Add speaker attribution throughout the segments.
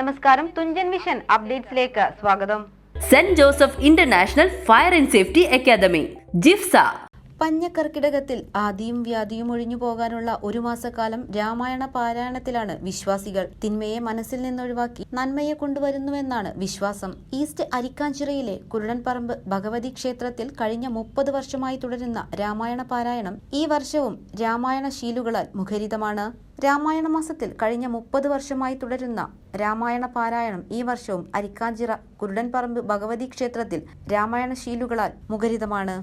Speaker 1: നമസ്കാരം. തുഞ്ചൻ വിഷൻ അപ്ഡേറ്റ്സിലേക്ക് സ്വാഗതം.
Speaker 2: Saint Joseph international fire and safety academy JIFSA.
Speaker 3: പഞ്ഞക്കർക്കിടകത്തിൽ ആദിയും വ്യാധിയും ഒഴിഞ്ഞു പോകാനുള്ള ഒരു മാസക്കാലം രാമായണ പാരായണത്തിലാണ് വിശ്വാസികൾ. തിന്മയെ മനസ്സിൽ നിന്നൊഴിവാക്കി നന്മയെ കൊണ്ടുവരുന്നുവെന്നാണ് വിശ്വാസം. ഈസ്റ്റ് അരിക്കാഞ്ചിറയിലെ കുരുടൻപറമ്പ് ഭഗവതി ക്ഷേത്രത്തിൽ കഴിഞ്ഞ മുപ്പത് വർഷമായി തുടരുന്ന രാമായണ പാരായണം ഈ വർഷവും രാമായണ ശീലുകളാൽ മുഖരിതമാണ്. രാമായണ മാസത്തിൽ കഴിഞ്ഞ മുപ്പത് വർഷമായി തുടരുന്ന രാമായണ പാരായണം ഈ വർഷവും അരിക്കാഞ്ചിറ കുരുടൻപറമ്പ് ഭഗവതി ക്ഷേത്രത്തിൽ രാമായണ ശീലുകളാൽ മുഖരിതമാണ്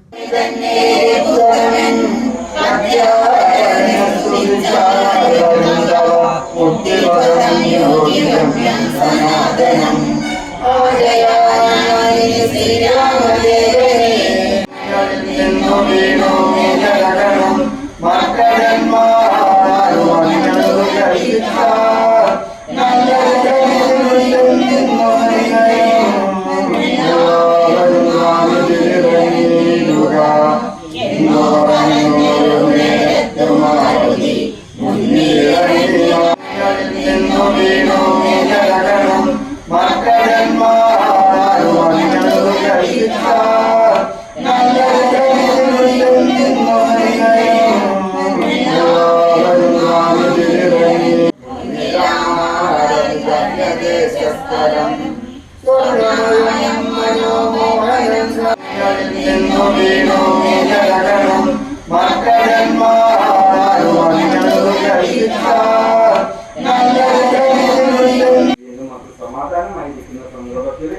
Speaker 4: സമാധാനമായിരിക്കുന്ന സന്ദർഭത്തിൽ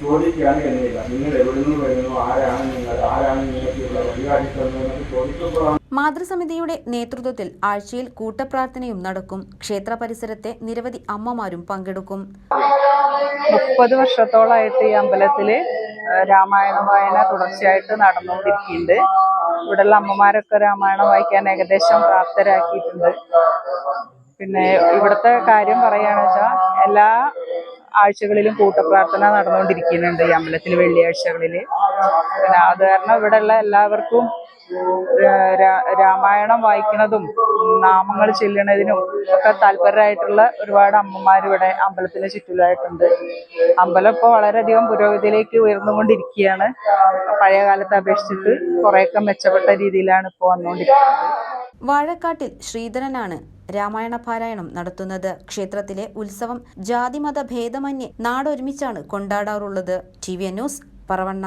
Speaker 4: ചോദിക്കാൻ കഴിയില്ല നിങ്ങൾ എവിടെ നിന്ന് വരുന്നു? ആരാണ് നിങ്ങൾ? ആരാണ് നിങ്ങൾക്കുള്ള വഴികാട്ടി തന്നതെന്നൊക്കെ ചോദിക്കപ്പെടാൻ
Speaker 3: മാതൃസമിതിയുടെ നേതൃത്വത്തിൽ ആഴ്ചയിൽ കൂട്ടപ്രാർത്ഥനയും നടക്കും. ക്ഷേത്ര പരിസരത്തെ നിരവധി അമ്മമാരും പങ്കെടുക്കും.
Speaker 5: മുപ്പത് വർഷത്തോളമായിട്ട് ഈ അമ്പലത്തിൽ രാമായണ വായന തുടർച്ചയായിട്ട് നടന്നുകൊണ്ടിരിക്കുന്നുണ്ട്. ഇവിടെയുള്ള അമ്മമാരൊക്കെ രാമായണം വായിക്കാൻ ഏകദേശം പ്രാപ്തരാക്കിയിട്ടുണ്ട്. പിന്നെ ഇവിടുത്തെ കാര്യം പറയുകയാണെന്ന് വെച്ചാൽ എല്ലാ ആഴ്ചകളിലും കൂട്ടപ്രാർത്ഥന നടന്നുകൊണ്ടിരിക്കുന്നുണ്ട് ഈ അമ്പലത്തിൽ വെള്ളിയാഴ്ചകളിൽ. പിന്നെ അത് കാരണം ഇവിടെയുള്ള എല്ലാവർക്കും രാമായണം വായിക്കുന്നതും നാമങ്ങൾ ചെല്ലണതിനും ഒക്കെ താല്പര്യമായിട്ടുള്ള ഒരുപാട് അമ്മമാർ ഇവിടെ അമ്പലത്തിന് ചുറ്റിലായിട്ടുണ്ട് അമ്പലം ഇപ്പോൾ വളരെയധികം പുരോഗതിയിലേക്ക് ഉയർന്നുകൊണ്ടിരിക്കുകയാണ്. പഴയ കാലത്തെ അപേക്ഷിച്ചിട്ട് കുറേയൊക്കെ മെച്ചപ്പെട്ട രീതിയിലാണ് ഇപ്പോൾ വന്നുകൊണ്ടിരിക്കുന്നത്.
Speaker 3: വാഴക്കാട്ടിൽ ശ്രീധരനാണ് രാമായണ പാരായണം നടത്തുന്നത്. ക്ഷേത്രത്തിലെ ഉത്സവം ജാതിമത ഭേദമന്യേ നാടൊരുമിച്ചാണ് കൊണ്ടാടാറുള്ളത്. T V news Paravanna.